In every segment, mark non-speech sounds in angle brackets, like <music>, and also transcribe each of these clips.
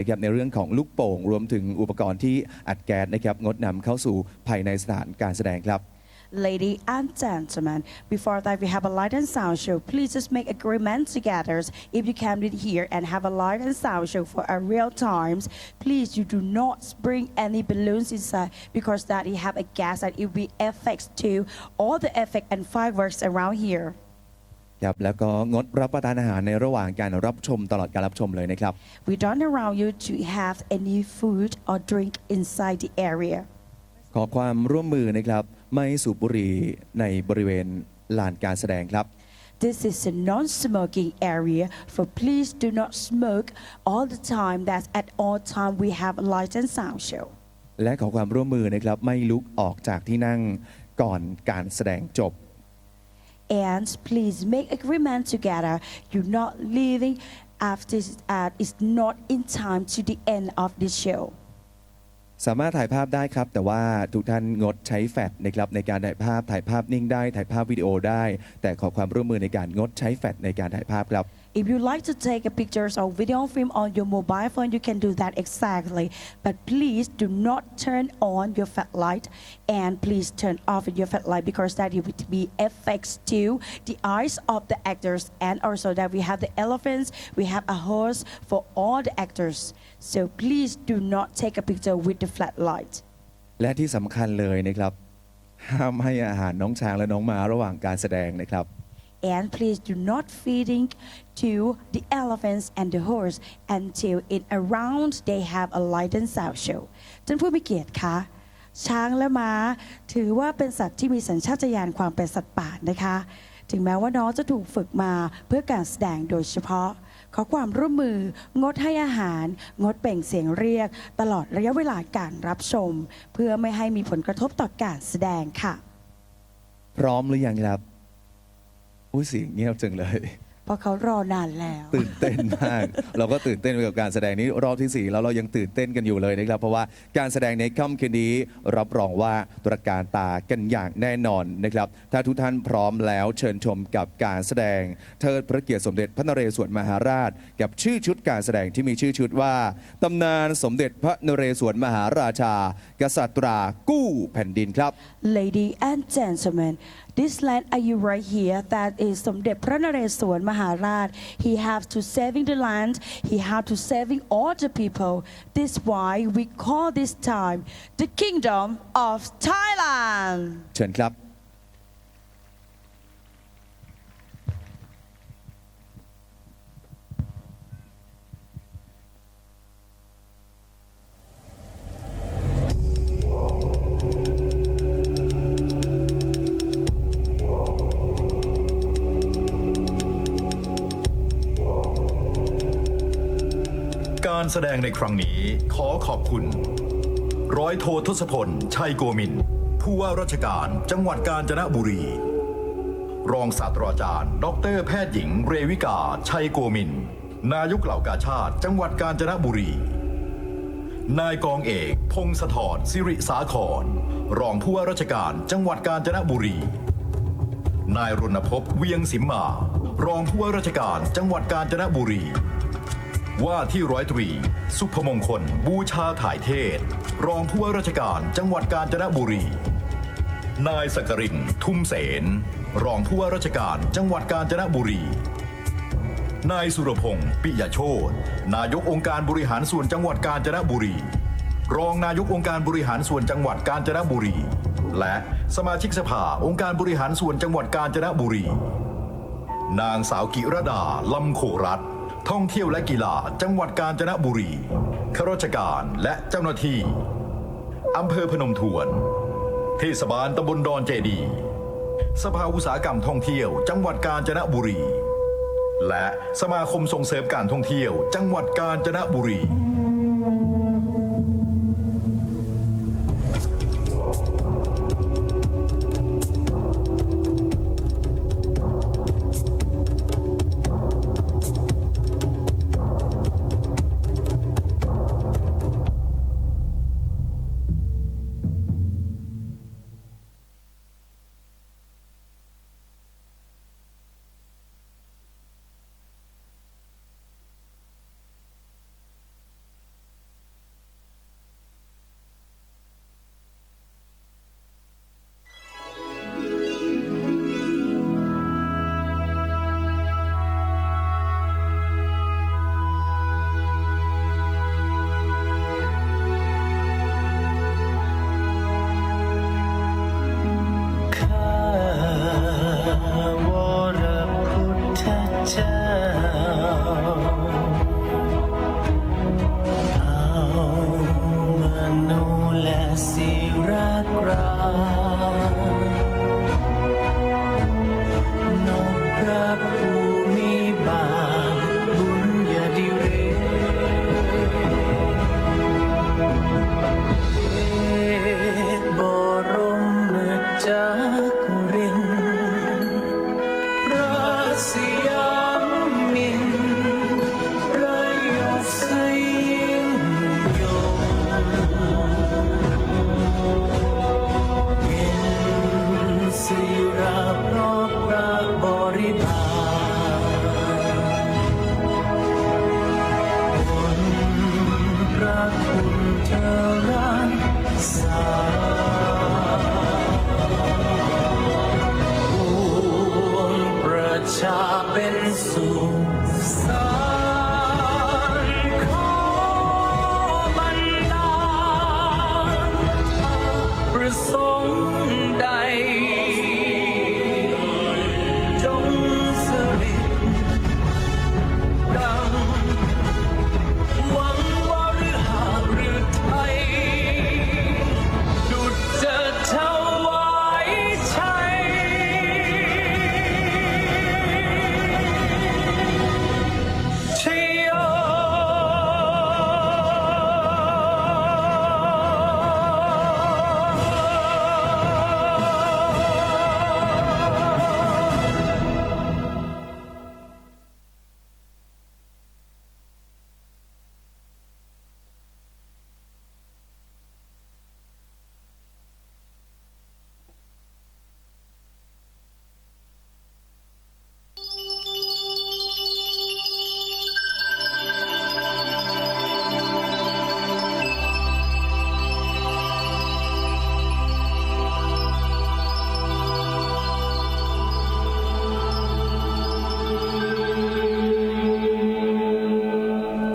นะครับในเรื่องของลูกโป่ง รวมถึงอุปกรณ์ที่อัดแก๊สนะครับงดนำเข้าสู่ภายในสถานการแสดงครับ Lady and gentlemen, before that we have a light and sound show. Please just make agreement together. If you can be here and have a light and sound show for a real times, please you do not bring any balloons inside because that you have a gas and it will be effects to all the effect and fireworks around here. ครับแล้วก็งดรับประทานอาหารในระหว่างการรับชมตลอดการรับชมเลยนะครับ We don't allow you to have any food or drink inside the area. ขอความร่วมมือนะครับ ไม่สูบบุหรี่ในบริเวณลานการแสดงครับ This is a non-smoking area, so please do not smoke all the time. That's at all time we have a light and sound show. และขอความร่วมมือนะครับ ไม่ลุกออกจากที่นั่งก่อนการแสดงจบ ends, please make agreement together. You're not leaving after uh, it's not in time to the end of the show. สามารถถ่ายภาพได้ครับ แต่ว่าทุกท่านงดใช้แฟลชนะครับในการถ่ายภาพถ่ายภาพนิ่งได้ ถ่ายภาพวิดีโอได้ แต่ขอความร่วมมือในการงดใช้แฟลชในการถ่ายภาพครับ If you like to take a pictures or video film on your mobile phone, you can do that exactly. But please do not turn on your floodlight and please turn off your floodlight because that it will be effects to the eyes of the actors and also that we have the elephants, we have a horse for all the actors. So please do not take a picture with the floodlight. และที่สำคัญเลยนะครับ ห้ามให้อาหารน้องช้างและน้องม้าระหว่างการแสดงนะครับ <laughs> And please do not feeding to the elephants and the horse until in around they have a light and sound show ท่านผู้มีเกียรติคะช้างและม้า ถือว่าเป็นสัตว์ที่มีสัญชาตญาณความเป็นสัตว์ป่านะคะ ถึงแม้ว่าน้องจะถูกฝึกมาเพื่อการแสดงโดยเฉพาะ ขอความร่วมมืองดให้อาหาร งดเปล่งเสียงเรียก ตลอดระยะเวลาการรับชม เพื่อไม่ให้มีผลกระทบต่อการแสดงค่ะ พร้อมหรือยังครับ อุ้ยเสียงเงียบจังเลย เพราะเขารอนานแล้ว ตื่นเต้นมาก เราก็ตื่นเต้นไปกับการแสดงนี้รอบที่4แล้วเรายังตื่นเต้นกันอยู่เลยนะครับ เพราะว่าการแสดงในค่ำคืนนี้รับรองว่าตระการตากันอย่างแน่นอนนะครับ ถ้าทุกท่านพร้อมแล้วเชิญชมกับการแสดงเทิดพระเกียรติสมเด็จพระนเรศวรมหาราช กับชื่อชุดการแสดงที่มีชื่อชุดว่าตำนานสมเด็จพระนเรศวรมหาราชา กษัตรากู้แผ่นดินครับ Lady and gentlemen, this land are you right here that is Somdet Pranaresuan Maharaj. He have to saving the land, he have to saving all the people. This why we call this time the kingdom of Thailand. เชิญครับ แสดงในครั้งนี้ขอขอบคุณ ร้อยโททศพล ชัยโกมิน ผู้ว่าราชการจังหวัดกาญจนบุรี รองศาสตราจารย์ ดรแพทย์หญิง เรวิกา ชัยโกมิน นายกเหล่ากาชาติ จังหวัดกาญจนบุรี นายกองเอก พงศธรสิริสาคร รองผู้ว่าราชการจังหวัดกาญจนบุรี นายรณพบเวียงสิมมา รองผู้ว่าราชการจังหวัดกาญจนบุรี ว่าที่ร้อยตรี สุพมงคล บูชาถ่ายเทศ รองผู้ว่าราชการจังหวัดกาญจนบุรี นายสกกรินทุ่มเสน รองผู้ว่าราชการจังหวัดกาญจนบุรี นายสุรพงศ์ปิยโชตนายกองค์การบริหารส่วนจังหวัดกาญจนบุรี รองนายกองค์การบริหารส่วนจังหวัดกาญจนบุรี และสมาชิกสภาองค์การบริหารส่วนจังหวัดกาญจนบุรี นางสาวกิรดาลำโขรัตน์ ท่องเที่ยวและกีฬาจังหวัดกาญจนบุรีข้าราชการและเจ้าหน้าที่อำเภอพนมทวน เทศบาลตำบลดอนเจดี สภาอุตสาหกรรมท่องเที่ยว จังหวัดกาญจนบุรี และสมาคมส่งเสริมการท่องเที่ยว จังหวัดกาญจนบุรี ปร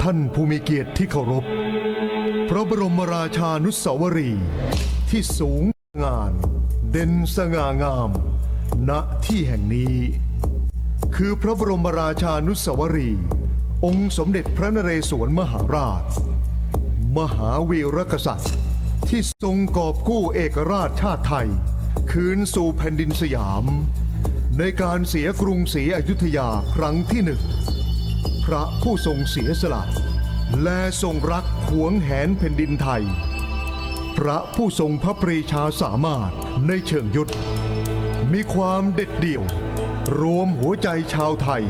ท่านผู้มีเกียรติที่เคารพ พระบรมราชานุสาวรีย์ที่สูงงาน เด่นสง่างาม ณที่แห่งนี้ คือพระบรมราชานุสาวรีย์องค์สมเด็จพระนเรศวรมหาราช มหาวีรกษัตริย์ ที่ทรงกอบกู้เอกราชชาติไทย คืนสู่แผ่นดินสยาม ในการเสียกรุงศรีอยุธยาครั้งที่หนึ่ง พระผู้ทรงเสียสละ และทรงรักหวงแหนแผ่นดินไทย พระผู้ทรงพระปรีชาสามารถในเชิงยุทธมีความเด็ดเดี่ยว รวมหัวใจชาวไทย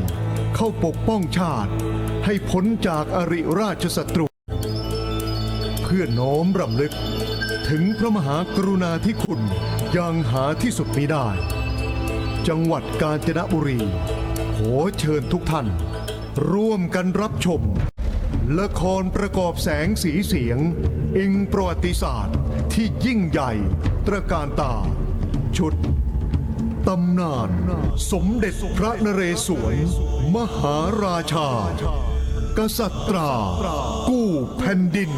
เข้าปกป้องชาติ ให้พ้นจากอริราชศัตรู เพื่อน้อมรำลึก ถึงพระมหากรุณาธิคุณอย่างหาที่สุดมิได้ จังหวัดกาญจนบุรี ขอเชิญทุกท่าน ร่วมกันรับชม ละครประกอบแสงสีเสียง อิงประวัติศาสตร์ที่ยิ่งใหญ่ตระการตา ชุดตำนาน สมเด็จพระนเรศวร มหาราชา กษัตรา กู้แผ่นดิน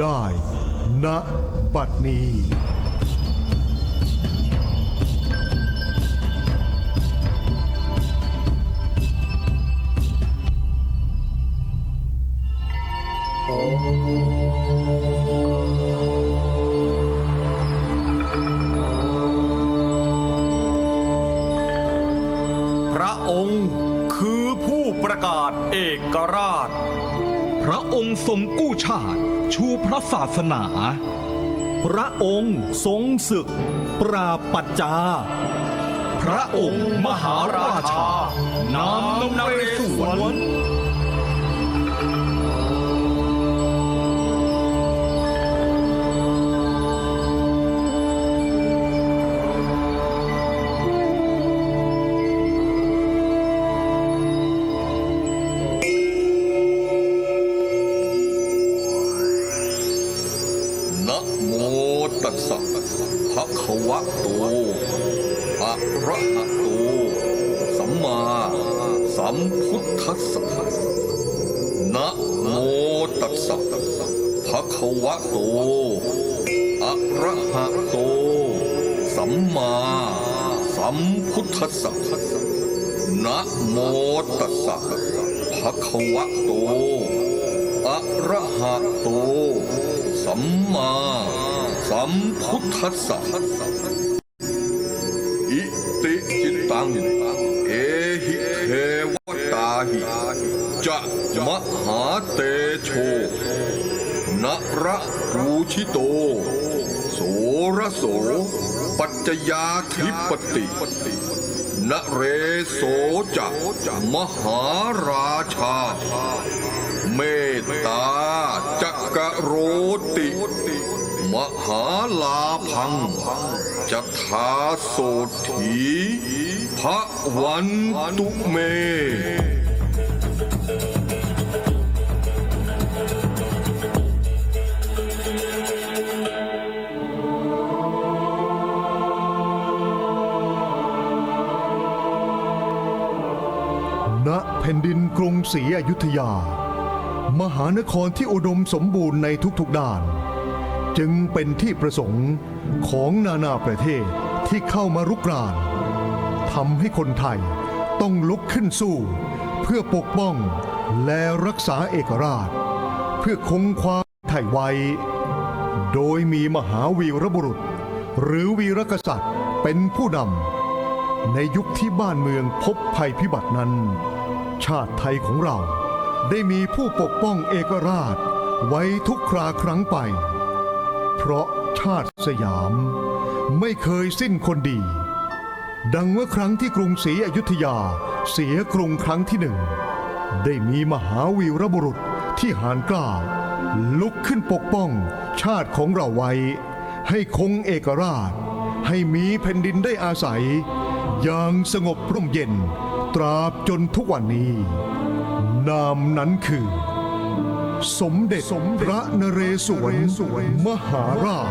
ได้ณบัดนี้ พระองค์คือผู้ประกาศเอกราช พระองค์ทรงกู้ชาติ ชูพระศาสนา พระองค์ทรงศึก ปราบปัจจา พระองค์มหาราชา นามนเรศวร มพุทธัสสะนะโมตัสสะภะคะวะโต อะระหะโต สัมมาสัมพุทธัสสะนะโมตัสสะภะคะวะโต อะระหะโต สัมมาสัมพุทธัสสะอิติจิตัง มหาเตโช นระรูชิโต โสระโส ปัจจยาธิปติ นเรโสจะมหาราชา เมตตาจักรโรติ มหาลาพังจะทาโสถีพระวันตุเม ผ่นดินกรุงศรีอยุธยา มหานครที่อุดมสมบูรณ์ในทุกๆด้าน จึงเป็นที่ประสงค์ของนานาประเทศที่เข้ามารุกรานทำให้คนไทยต้องลุกขึ้นสู้ เพื่อปกป้องและรักษาเอกราช เพื่อคงความไทยไว้ โดยมีมหาวีรบุรุษ หรือวีรกษัตริย์เป็นผู้นำในยุคที่บ้านเมืองพบภัยพิบัตินั้น ชาติไทยของเรา ได้มีผู้ปกป้องเอกราชไว้ทุกคราครั้งไป เพราะชาติสยามไม่เคยสิ้นคนดี ดังเมื่อครั้งที่กรุงศรีอยุธยาเสียกรุงครั้งที่หนึ่ง ได้มีมหาวีรบุรุษที่หานกล้า ลุกขึ้นปกป้องชาติของเราไว้ ให้คงเอกราช ให้มีแผ่นดินได้อาศัย อย่างสงบร่มเย็น ตราบจนทุกวันนี้ นามนั้นคือ สมเด็จพระนเรศวรมหาราช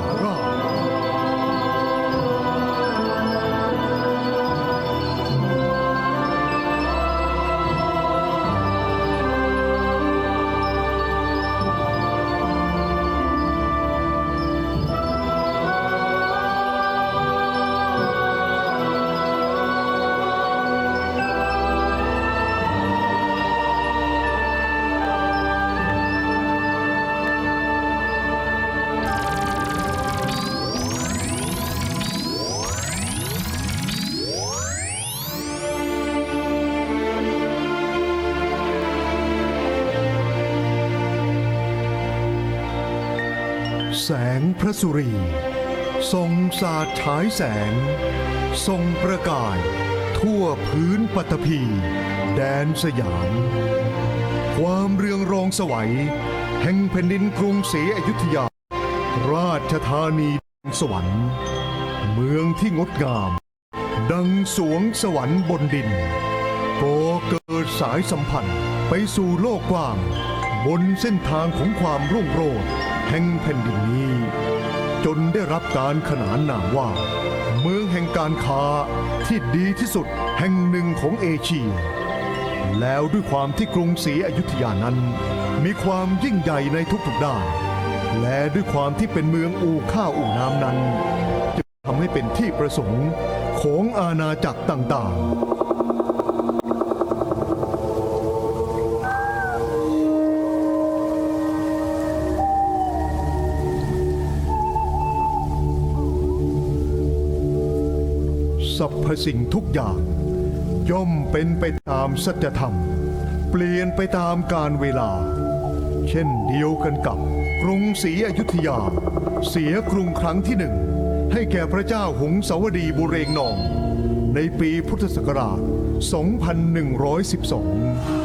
แสงพระสุรีทรงสาดฉายแสง ทรงประกาย ทั่วพื้นปัตภีแดนสยาม ความเรืองรองสวัย แห่งแผ่นดินกรุงศรีอยุธยา ราชธานีสวรรค์ เมืองที่งดงาม ดังสวงสวรรค์บนดินก่อเกิดสายสัมพันธ์ไปสู่โลกกว้าง บนเส้นทางของความรุ่งโรจน์ แห่งแผ่นดินนี้ จนได้รับการขนานนามว่า เมืองแห่งการค้าที่ดีที่สุดแห่งหนึ่งของเอเชีย แล้วด้วยความที่กรุงศรีอยุธยานั้น มีความยิ่งใหญ่ในทุกๆด้าน และด้วยความที่เป็นเมืองอู่ข้าวอู่น้ำนั้น จึงทำให้เป็นที่ประสงค์ของอาณาจักรต่างๆ รพสิ่งทุกอย่าง ย่อมเป็นไปตามสัจธรรม เปลี่ยนไปตามการเวลา เช่นเดียวกันกับกรุงศรีอยุธยา เสียกรุงครั้งที่หนึ่ง ให้แก่พระเจ้าหงสาวดีบุเรงนอง ในปีพุทธศักราช 2112